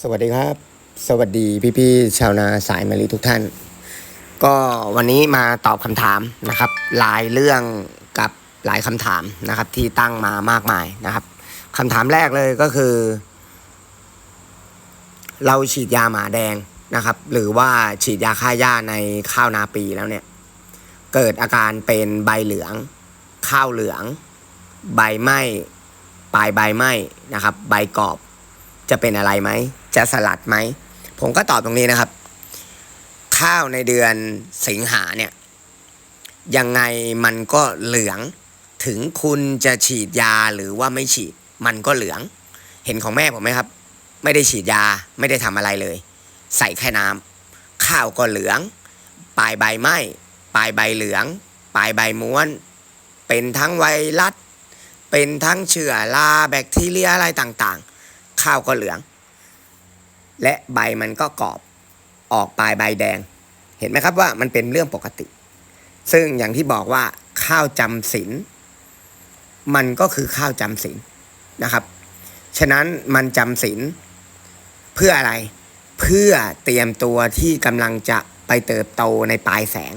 สวัสดีครับ สวัสดีพี่ๆชาวนาสายมะลิทุกท่าน ก็วันนี้มาตอบคำถามนะครับหลายเรื่องกับหลายคำถามนะครับ ที่ตั้งมามากมายนะครับคำถามแรกเลยก็คือ เราฉีดยาหมาแดงนะครับ หรือว่าฉีดยาฆ่าหญ้าในข้าวนาปีแล้วเนี่ย เกิดอาการเป็นใบเหลือง ข้าวเหลือง ใบไหม้ปลายใบไหม้นะครับ ใบกรอบจะเป็นอะไรไหม จะสลัดไหม ผมก็ตอบตรงนี้นะครับ ข้าวในเดือนสิงหาเนี่ย ยังไงมันก็เหลือง ถึงคุณจะฉีดยาหรือว่าไม่ฉีด มันก็เหลือง เห็นของแม่ผมไหมครับ ไม่ได้ฉีดยาไม่ได้ทำอะไรเลย ใส่แค่น้ำข้าวก็เหลือง ปลายใบไหม้ปลายใบเหลือง ปลายใบม้วน เป็นทั้งไวรัสเป็นทั้งเชื้อราแบคทีเรียอะไรต่างๆ ข้าวก็เหลือง และใบมันก็กรอบออกปลายใบแดง เห็นไหมครับว่ามันเป็นเรื่องปกติ ซึ่งอย่างที่บอกว่าข้าวจำศีลมันก็คือข้าวจำศีลนะครับ ฉะนั้นมันจำศีลเพื่ออะไรเพื่อเตรียมตัวที่กำลังจะไปเติบโตในปลายแสง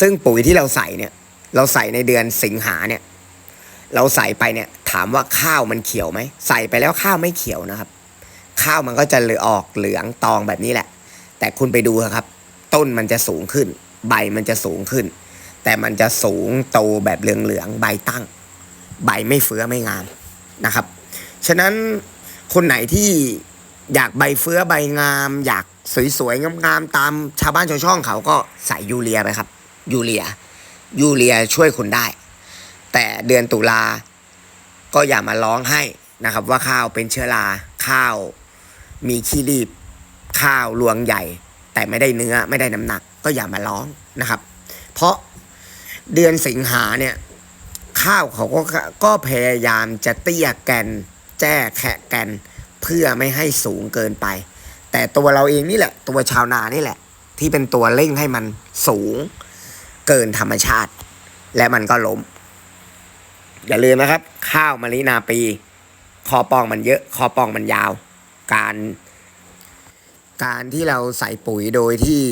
ซึ่งปุ๋ยที่เราใส่เนี่ยเราใส่ในเดือนสิงหาเนี่ย เราใส่ไปเนี่ย ถามว่าข้าวมันเขียวไหม ใส่ไปแล้วข้าวไม่เขียวนะครับ ข้าวมันก็จะเหลือออกเหลืองตองแบบนี้แหละ แต่คุณไปดูครับ ต้นมันจะสูงขึ้น ใบมันจะสูงขึ้น แต่มันจะสูงโตแบบเหลืองๆใบตั้ง ใบไม่เฟื้อไม่งามนะครับ ฉะนั้นคนไหนที่อยากใบเฟื้อใบงาม อยากสวยๆงามๆตามชาวบ้านชาวช่องเขาก็ใส่ยูเรียไปครับ ยูเรีย ยูเรียช่วยคุณได้ แต่เดือนตุลาก็อย่ามาร้องให้นะครับ ว่าข้าวเป็นเชื้อราข้าว มีขี้รีบ ข้าวรวงใหญ่ แต่ไม่ได้เนื้อไม่ได้น้ำหนัก ก็อย่ามาร้องนะครับ เพราะเดือนสิงหาเนี่ย ข้าวเขาก็ก็พยายามจะเตี้ยแกน แจ้แขะแกน เพื่อไม่ให้สูงเกินไป แต่ตัวเราเองนี่แหละ ตัวชาวนานี่แหละ ที่เป็นตัวเร่งให้มันสูงเกินธรรมชาติ และมันก็ล้ม อย่าลืมนะครับ ข้าวมะลินาปี คอปองมันเยอะ คอปองมันยาว การการที่เราใส่ปุ๋ยโดยที่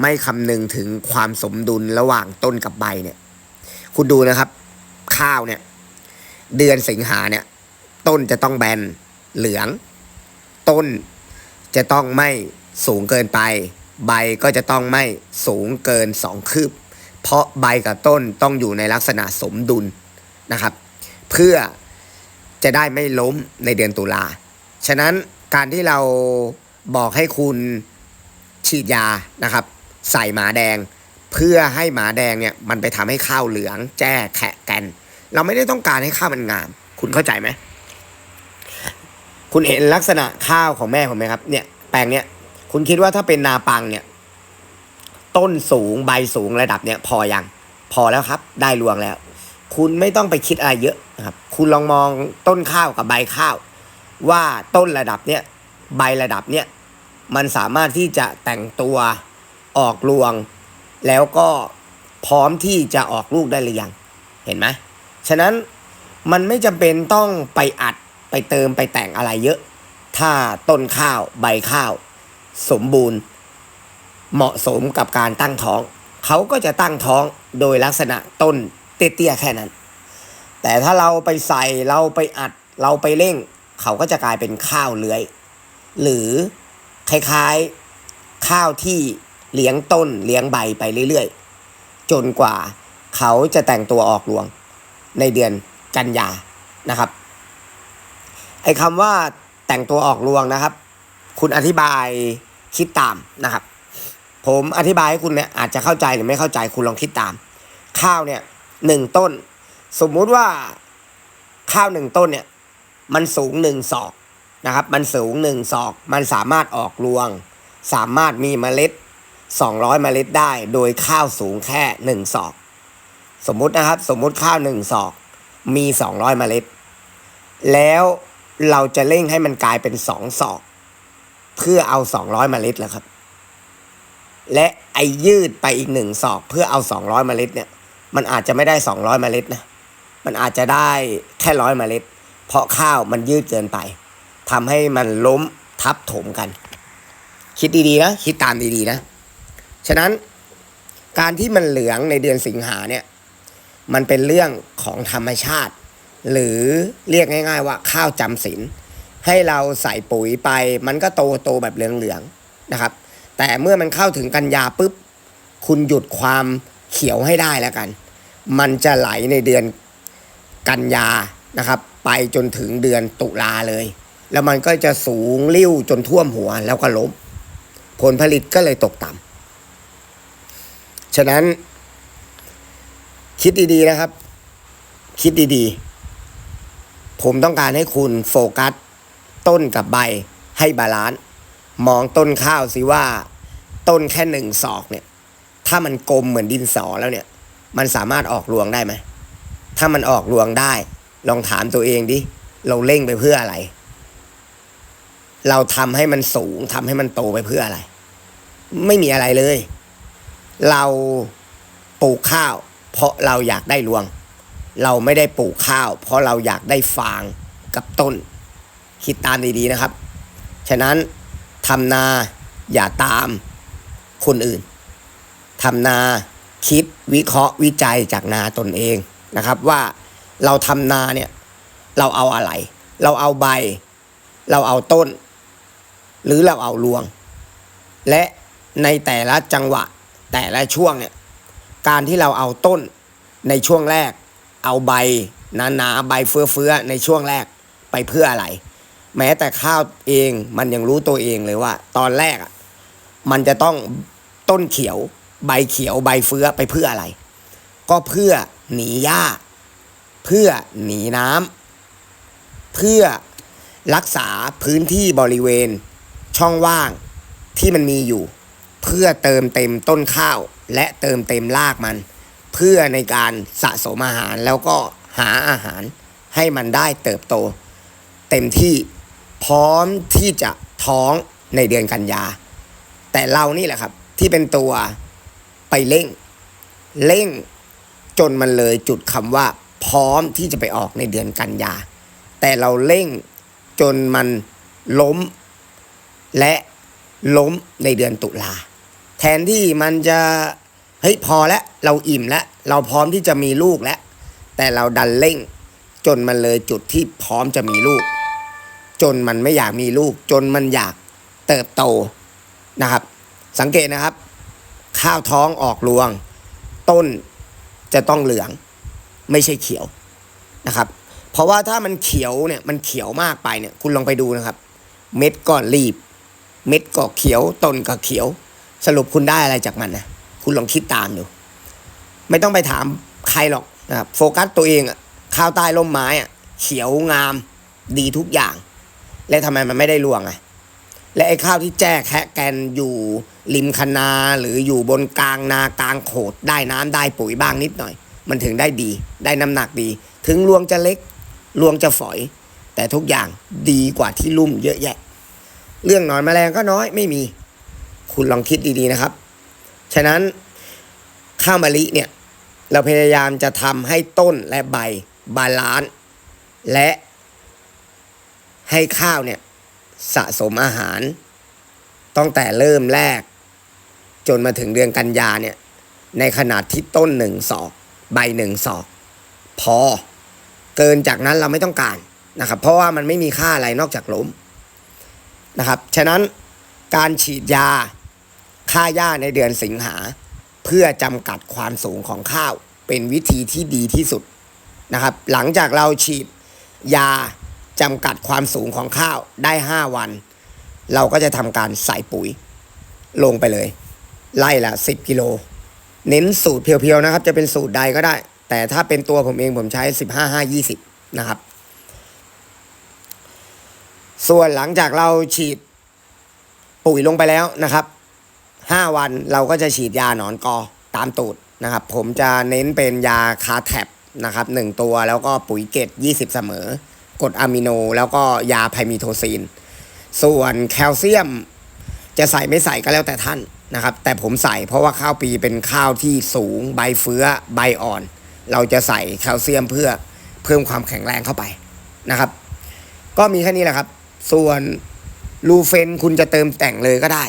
ไม่คำนึงถึงความสมดุลระหว่างต้นกับใบเนี่ย คุณดูนะครับ ข้าวเนี่ย เดือนสิงหาเนี่ย ต้นจะต้องแบนเหลือง ต้นจะต้องไม่สูงเกินไป ใบก็จะต้องไม่สูงเกินสองคืบ เพราะใบกับต้นต้องอยู่ในลักษณะสมดุลนะครับ เพื่อจะได้ไม่ล้มในเดือนตุลา ฉะนั้นการที่เราบอกให้คุณฉีดยานะครับ ใส่หมาแดง เพื่อให้หมาแดงเนี่ยมันไปทำให้ข้าวเหลือง แจ้แขะแกนเราไม่ได้ต้องการให้ข้าวมันงาม คุณเข้าใจไหมคุณเห็นลักษณะข้าวของแม่ผมไหมครับ เนี่ยแปลงเนี้ยคุณคิดว่าถ้าเป็นนาปังเนี่ย ต้นสูงใบสูงระดับเนี่ย พอยังพอแล้วครับ ได้รวงแล้ว คุณไม่ต้องไปคิดอะไรเยอะนะครับ คุณลองมองต้นข้าวกับใบข้าว ว่าต้นระดับเนี้ยใบระดับเนี้ยมันสามารถที่จะแต่งตัวออกรวง แล้วก็พร้อมที่จะออกลูกได้หรือยังเห็นไหมฉะนั้นมันไม่จำเป็นต้องไปอัดไปเติมไปแต่งอะไรเยอะ ถ้าต้นข้าวใบข้าว สมบูรณ์ เหมาะสมกับการตั้งท้อง เขาก็จะตั้งท้องโดยลักษณะต้นเตี้ยๆแค่นั้น แต่ถ้าเราไปใส่เราไปอัดเราไปเร่ง เขาก็จะกลายเป็นข้าวเลื้อย หรือคล้ายๆข้าวที่เลี้ยงต้นเลี้ยงใบไปเรื่อยๆ จนกว่าเขาจะแต่งตัวออกรวงในเดือนกันยานะครับไอ้คำว่าแต่งตัวออกรวงนะครับ คุณอธิบายคิดตามนะครับ ผมอธิบายให้คุณเนี่ยอาจจะเข้าใจหรือไม่เข้าใจคุณลองคิดตาม ข้าวเนี่ยหนึ่งต้น สมมุติว่าข้าวหนึ่งต้นเนี่ย มันสูงหนึ่งศอกนะครับ มันสูงหนึ่งศอก มันสามารถออกรวง สามารถมีเมล็ด 200 เมล็ดได้ โดยข้าวสูงแค่หนึ่งศอก สมมุตินะครับ สมมุติข้าวหนึ่งศอก มี 200 เมล็ด แล้วเราจะเร่งให้มันกลายเป็นสองศอก เพื่อเอา 200 เมล็ดแล้วครับ และไอยืดไปอีกหนึ่งศอก เพื่อเอา 200 เมล็ดเนี่ย มันอาจจะไม่ได้ 200 เมล็ดนะ มันอาจจะได้แค่ร้อยเมล็ด เพราะข้าวมันยืดเกินไปทำให้มันล้มทับถมกัน คิดดีๆนะคิดตามดีๆนะ ฉะนั้นการที่มันเหลืองในเดือนสิงหาเนี่ยมันเป็นเรื่องของธรรมชาติ หรือเรียกง่าย ๆ ว่าข้าวจำศีลให้เราใส่ปุ๋ยไป มันก็โตโตแบบเหลืองๆนะครับ แต่เมื่อมันเข้าถึงกันยาปุ๊บ คุณหยุดความเขียวให้ได้แล้วกัน มันจะไหลในเดือนกันยานะครับ ไปจนถึงเดือนตุลาเลย แล้วมันก็จะสูงริ้วจนท่วมหัวแล้วก็ล้ม ผลผลิตก็เลยตกต่ำฉะนั้น คิดดีๆนะครับ คิดดีๆ ผมต้องการให้คุณโฟกัส ต้นกับใบให้บาลานซ์มองต้นข้าวสิว่า ต้นแค่หนึ่งศอกเนี่ย ถ้ามันกลมเหมือนดินสอแล้วเนี่ย มันสามารถออกรวงได้ไหมถ้ามันออกรวงได้ ลองถามตัวเองดิ เราเร่งไปเพื่ออะไร เราทำให้มันสูงทำให้มันโตไปเพื่ออะไร ไม่มีอะไรเลย เราปลูกข้าว เพราะเราอยากได้รวง เราไม่ได้ปลูกข้าว เพราะเราอยากได้ฟางกับต้น คิดตามดีๆนะครับ ฉะนั้นทำนาอย่าตามคนอื่นทำนาคิดวิเคราะห์วิจัยจากนาตนเองนะครับว่า เราทำนาเนี่ย เราเอาอะไร เราเอาใบ เราเอาต้น หรือเราเอารวง และในแต่ละจังหวะแต่ละช่วงเนี่ยการที่เราเอาต้นในช่วงแรก เอาใบหนาๆใบเฟื้อๆในช่วงแรกไปเพื่ออะไร แม้แต่ข้าวเองมันยังรู้ตัวเองเลยว่า ตอนแรกอะมันจะต้องต้นเขียว ใบเขียวใบเฟื้อไปเพื่ออะไร ก็เพื่อหนีหญ้า เพื่อหนีน้ำเพื่อรักษาพื้นที่บริเวณ ช่องว่างที่มันมีอยู่ เพื่อเติมเต็มต้นข้าวและเติมเต็มรากมัน เพื่อในการสะสมอาหารแล้วก็หาอาหารให้มันได้เติบโต เต็มที่พร้อมที่จะท้องในเดือนกันยา แต่เรานี่แหละครับ ที่เป็นตัวไปเร่ง เร่งจนมันเลยจุดคำว่า พร้อมที่จะไปออกในเดือนกันยา แต่เราเร่งจนมันล้ม และล้มในเดือนตุลา แทนที่มันจะเฮ้ยพอแล้วเราอิ่มแล้วเราพร้อมที่จะมีลูกแล้ว แต่เราดันเร่ง จนมันเลยจุดที่พร้อมจะมีลูก จนมันไม่อยากมีลูก จนมันอยากเติบโตนะครับ สังเกตนะครับ ข้าวท้องออกรวง ต้นจะต้องเหลือง ไม่ใช่เขียวนะครับ เพราะว่าถ้ามันเขียวเนี่ยมันเขียวมากไปเนี่ยคุณลองไปดูนะครับ เม็ดก็รีบ เม็ดก็เขียวต้นก็เขียว สรุปคุณได้อะไรจากมันนะคุณลองคิดตามดูไม่ต้องไปถามใครหรอกนะครับโฟกัสตัวเองอะข้าวใต้ร่มไม้อะเขียวงามดีทุกอย่าง และทำไมมันไม่ได้รวงอะและไอ้ข้าวที่แจ้แคะแกนอยู่ริมคนาหรืออยู่บนกลางนากลางโขดได้น้ำได้ปุ๋ยบ้างนิดหน่อย มันถึงได้ดี ได้น้ำหนักดี ถึงรวงจะเล็กรวงจะฝอย แต่ทุกอย่างดีกว่าที่ลุ่มเยอะแยะ เรื่องหนอนแมลงก็น้อยไม่มี คุณลองคิดดีๆนะครับ ฉะนั้นข้าวมะลิเนี่ยเราพยายามจะทำให้ต้นและใบบาลานซ์และให้ข้าวเนี่ยสะสมอาหาร ตั้งแต่เริ่มแรก จนมาถึงเดือนกันยาเนี่ยในขนาดที่ต้นหนึ่งศอก ใบหนึ่งศอก พอ เกินจากนั้นเราไม่ต้องการนะครับ เพราะว่ามันไม่มีค่าอะไรนอกจากล้มนะครับ ฉะนั้นการฉีดยาฆ่าหญ้าในเดือนสิงหา เพื่อจำกัดความสูงของข้าวเป็นวิธีที่ดีที่สุดนะครับ หลังจากเราฉีดยาจำกัดความสูงของข้าวได้ 5 วัน เราก็จะทำการใส่ปุ๋ยลงไปเลย ไล่ละ 10 กิโล เน้นสูตรเพียวๆนะครับ จะเป็นสูตรใดก็ได้ แต่ถ้าเป็นตัวผมเองผมใช้ 15 5 20 นะครับ ส่วนหลังจากเราฉีดปุ๋ยลงไปแล้วนะครับ 5 วันเราก็จะฉีดยาหนอนกอตามตูดนะครับ ผมจะเน้นเป็นยาคาแท็บนะครับหนึ่งตัวแล้วก็ปุ๋ยเกต20 เสมอกรดอะมิโน แล้วก็ยาไพมิโทซีน ส่วนแคลเซียมจะใส่ไม่ใส่ก็แล้วแต่ท่าน นะครับ แต่ผมใส่เพราะว่าข้าวปีเป็นข้าวที่สูงใบเฟื้อใบอ่อน เราจะใส่แคลเซียมเพื่อเพิ่มความแข็งแรงเข้าไปนะครับ ก็มีแค่นี้แหละครับ ส่วนลูเฟนคุณจะเติมแต่งเลยก็ได้